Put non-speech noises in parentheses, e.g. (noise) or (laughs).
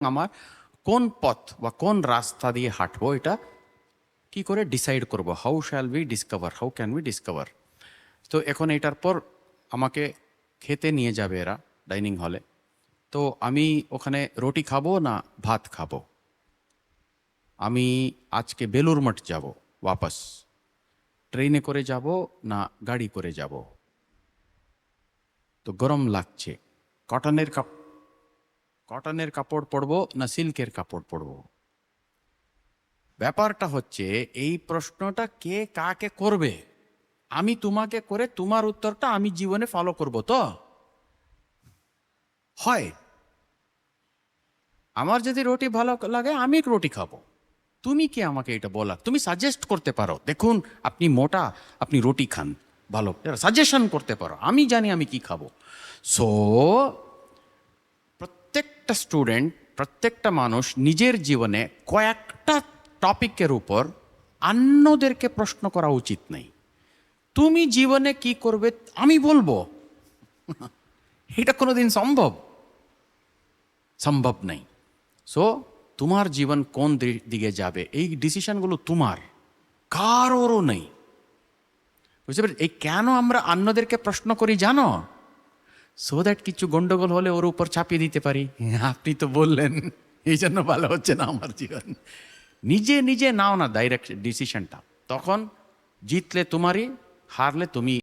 আমার কোন পথ বা কোন রাস্তা দিয়ে হাঁটবো এটা কি করে ডিসাইড করব? How shall we discover how can we discover তো এখন এটার পর আমাকে খেতে নিয়ে যাবে এরা ডাইনিং হলে তো আমি ওখানে রুটি খাব না ভাত খাব? আমি আজকে বেলুর মঠ যাব ওয়াপাস ট্রেনে করে যাব না গাড়ি করে যাব? তো গরম লাগছে। কটনের কাপ কটনের কাপড় পরবো না সিল্কের কাপড় পরবো? ব্যাপারটা হচ্ছে, এই প্রশ্নটা কে কাকে করবে? আমি তোমাকে করে তোমার উত্তরটা আমি জীবনে ফলো করব তো? হয়। আমার যদি রুটি ভালো লাগে, আমি রুটি খাব। তুমি কি আমাকে এটা বলা? তুমি সাজেস্ট করতে পারো। দেখুন, আপনি মোটা, আপনি রুটি খান, ভালো। সাজেশন করতে পারো, আমি জানি আমি কি খাব। সো প্রত্যেকটা স্টুডেন্ট প্রত্যেকটা মানুষ নিজের জীবনে কয়েকটা টপিকের উপর অন্যদেরকে প্রশ্ন করা উচিত নেই। তুমি জীবনে কি করবে আমি বলব। (laughs) এটা কোনোদিন সম্ভব। সম্ভব নেই। সো তোমার জীবন কোন দিকে যাবে? এই ডিসিশনগুলো তোমার। কারোরও নেই। বুঝতে পারছি? এই কেন আমরা অন্যদেরকে প্রশ্ন করি জানো? সো দ্যাট কিছু গন্ডগোল হলে ওর উপর চাপিয়ে দিতে পারি। আপনি তো বললেন এই জন্য ভালো হচ্ছে না আমার জীবন। নিজে নিজে নাও না ডাইরেক্ট ডিসিশনটা তখন জিতলে তোমারই হারলে তুমি